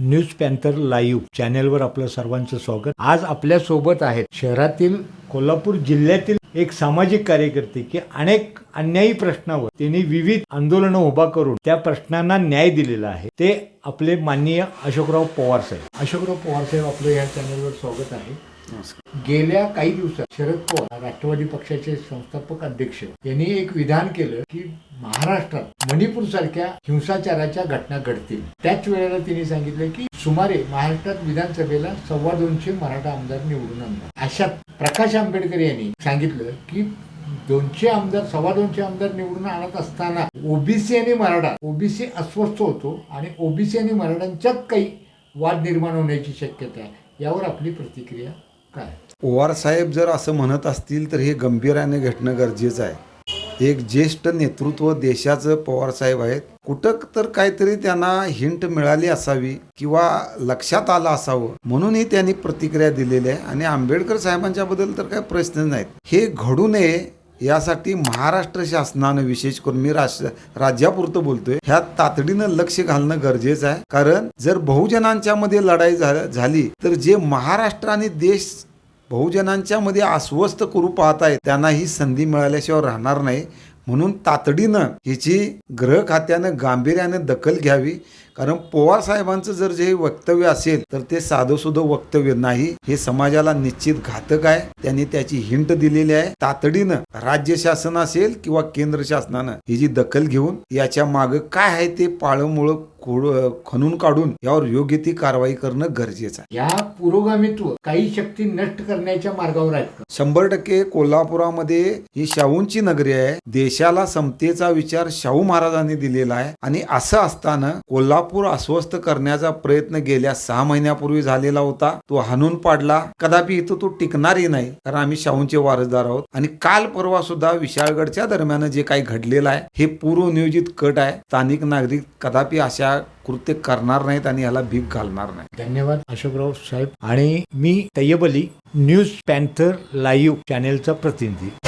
News panther live चॅनेलवर आपलं सर्वांचं स्वागत. आज आपल्यासोबत आहेत शहरातील कोल्हापूर जिल्ह्यातील एक सामाजिक कार्यकर्ते की अनेक अन्यायी प्रश्नावर त्यांनी विविध आंदोलनं उभा करून त्या प्रश्नांना न्याय दिलेला आहे. ते आपले माननीय अशोकराव पवार साहेब. अशोकराव पवार साहेब आपलं या चॅनलवर स्वागत आहे. गेल्या काही दिवसात शरद पवार राष्ट्रवादी पक्षाचे संस्थापक अध्यक्ष यांनी एक विधान केलं की महाराष्ट्रात मणिपूर सारख्या हिंसाचाराच्या घटना घडतील. त्याच वेळेला त्यांनी सांगितलं की सुमारे महाराष्ट्रात विधानसभेला सव्वा दोनशे मराठा आमदार निवडून आणणार. अशा प्रकाश आंबेडकर यांनी सांगितलं की दोनशे आमदार सव्वा दोनशे आमदार निवडून आणत असताना ओबीसी आणि मराठा ओबीसी अस्वस्थ होतो आणि ओबीसी आणि मराठ्यांच्यात काही वाद निर्माण होण्याची शक्यता आहे. यावर आपली प्रतिक्रिया काय? पवार साहेब जर असं म्हणत असतील तर हे गंभीराने घेणं गरजेचं आहे. एक ज्येष्ठ नेतृत्व देशाचं पवार साहेब आहेत. कुठं तर काहीतरी त्यांना हिंट मिळाली असावी किंवा लक्षात आलं असावं म्हणूनही त्यांनी प्रतिक्रिया दिलेली आहे. आणि आंबेडकर साहेबांच्या बद्दल तर काही प्रश्न नाहीत. हे घडू नये यासाठी महाराष्ट्र शासनानं विशेष करून मी राष्ट्र राज्यापुरतं बोलतोय ह्या तातडीनं लक्ष घालणं गरजेचं आहे. कारण जर बहुजनांच्या मध्ये लढाई झाली तर जे महाराष्ट्र आणि देश बहुजनांच्या मध्ये अस्वस्थ करू पाहत आहेत त्यांना ही संधी मिळाल्याशिवाय राहणार नाही. म्हणून तातडीनं हिची ग्रह खात्यानं गांभीर्यानं दखल घ्यावी. कारण पवार साहेबांचं जर जे वक्तव्य असेल तर ते साधं सुधं वक्तव्य नाही. हे समाजाला निश्चित घातक आहे. त्यांनी त्याची हिंट दिलेली आहे. तातडीनं राज्य शासन असेल किंवा केंद्र शासनानं ही जी दखल घेऊन याच्या मागं काय आहे ते पाळमुळं खणून काढून यावर योग्य ती कारवाई करणं गरजेचं आहे. या पुरोगामित्व काही शक्ती नष्ट करण्याच्या मार्गावर आहेत शंभर टक्के कोल्हापुरामध्ये ही शाहूंची नगरी आहे. देशाला समतेचा विचार शाहू महाराजांनी दिलेला आहे. आणि असं असताना कोल्हापूर अस्वस्थ करण्याचा प्रयत्न गेल्या सहा महिन्यापूर्वी झालेला होता. तो हाणून पाडला. कदापि इथं तो टिकणारही नाही कारण आम्ही शाहूंचे वारसदार आहोत. आणि काल परवा सुद्धा विशाळगडच्या दरम्यान जे काही घडलेलं आहे हे पूर्वनियोजित कट आहे. स्थानिक नागरिक कदापि अशा कृत्य करणार नाहीत आणि याला भीक घालणार नाही धन्यवाद अशोकराव साहेब. आणि मी Tayyab Ali news panther live चॅनेलचा प्रतिनिधी.